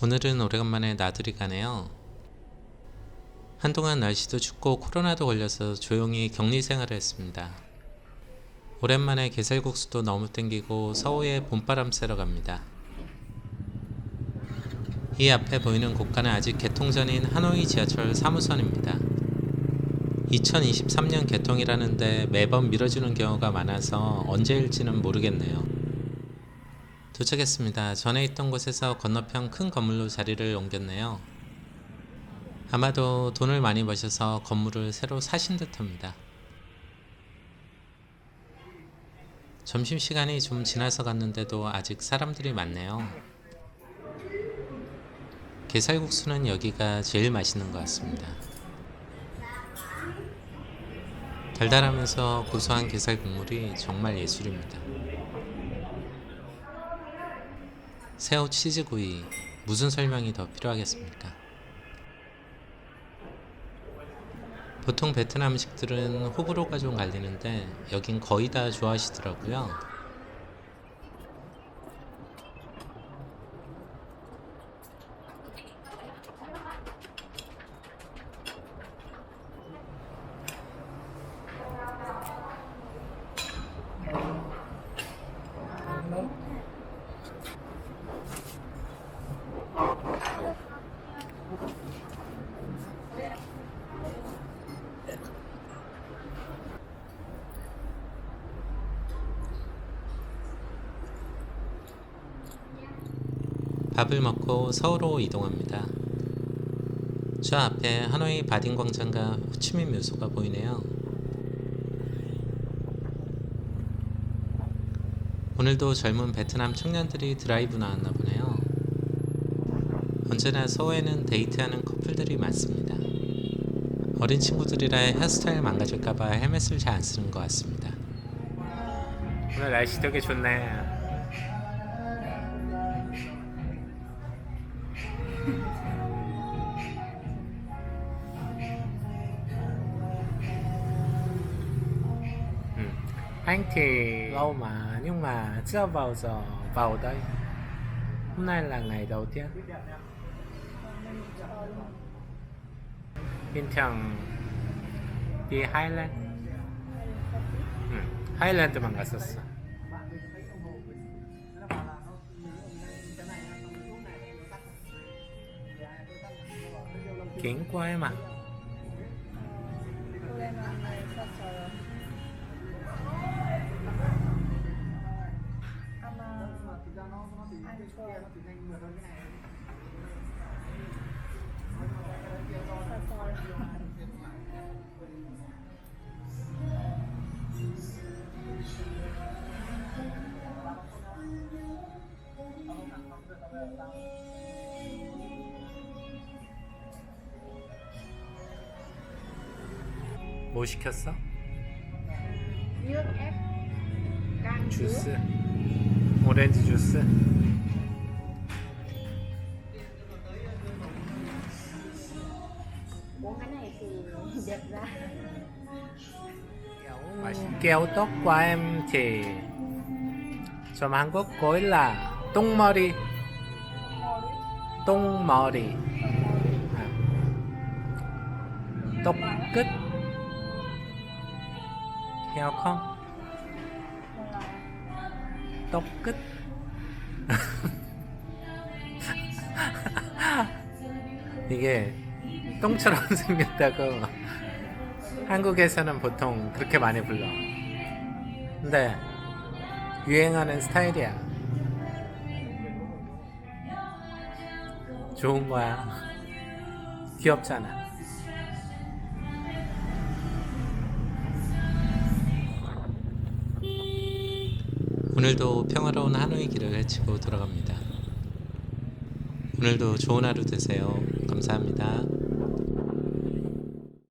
오늘은 오래간만에 나들이 가네요. 한동안 날씨도 춥고 코로나도 걸려서 조용히 격리 생활을 했습니다. 오랜만에 게살국수도 너무 땡기고 서우에 봄바람 쐬러 갑니다. 이 앞에 보이는 고가는 아직 개통 전인 하노이 지하철 3호선입니다. 2023년 개통이라는데 매번 미뤄지는 경우가 많아서 언제일지는 모르겠네요. 도착했습니다. 전에 있던 곳에서 건너편 큰 건물로 자리를 옮겼네요. 아마도 돈을 많이 버셔서 건물을 새로 사신 듯합니다. 점심시간이 좀 지나서 갔는데도 아직 사람들이 많네요. 게살국수는 여기가 제일 맛있는 것 같습니다. 달달하면서 고소한 게살 국물이 정말 예술입니다. 새우 치즈구이 무슨 설명이 더 필요하겠습니까? 보통 베트남 음식들은 호불호가 좀 갈리는데 여긴 거의 다 좋아하시더라고요. 밥을 먹고 서울로 이동합니다. 저 앞에 하노이 바딘 광장과 호치민 묘소가 보이네요. 오늘도 젊은 베트남 청년들이 드라이브 나왔나 보네요. 언제나 서울에는 데이트하는 커플들이 많습니다. 어린 친구들이라 헤어스타일 망가질까봐 헬멧을 잘 안 쓰는 것 같습니다. 오늘 날씨 되게 좋네. Anh thì lâu mà nhưng mà chưa bao giờ vào đây. Hôm nay là ngày đầu tiên. Bình thường đi Highland. Ừ. Highland만 갔었어. 긴 거에 뭐 시켰어? 주스. orange juice. Uống cái thì đẹp ra. Tóc của em chỉ trong Hàn Quốc gọi là tung mori. Tung mori. À. Tóc kích. Theo không? Cứt. 이게 똥처럼 생겼다고 한국에서는 보통 그렇게 많이 불러. 근데 유행하는 스타일이야. 좋은 거야. 귀엽잖아. 오늘도 평화로운 하노이 길을 헤치고 돌아갑니다. 오늘도 좋은 하루 되세요. 감사합니다.